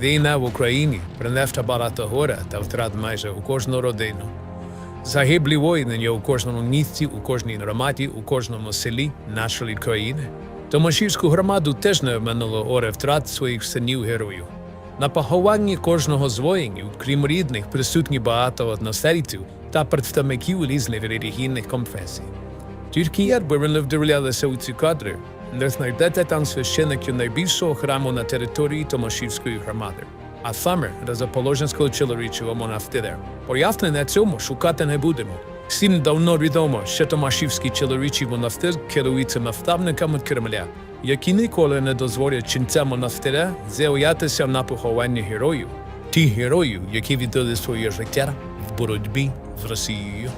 Війна в Україні принесла багато горя та втрат майже у кожну родину. Загиблі воїни є у кожному місті, у кожній громаді, у кожному селі нашої країни. Томашівську громаду теж не минуло горе втрат своїх синів героїв. На похованні кожного з воїнів, крім рідних, присутні багато односельців та представників різних релігійних конфесій. Тільки якби ви вдивлялися у ці кадри, не знайдете там священиків найбільшого храму на території Томашівської громади, а саме Розоположенського чоловічого монастиря. Пояснення цьому шукати не будемо. Всім давно відомо, що Томашівський чоловічий монастир керується наставниками Кремля, які ніколи не дозволять ченцям монастиря з'являтися на похованні героїв, тих героїв, які віддали своє життя в боротьбі з Росією.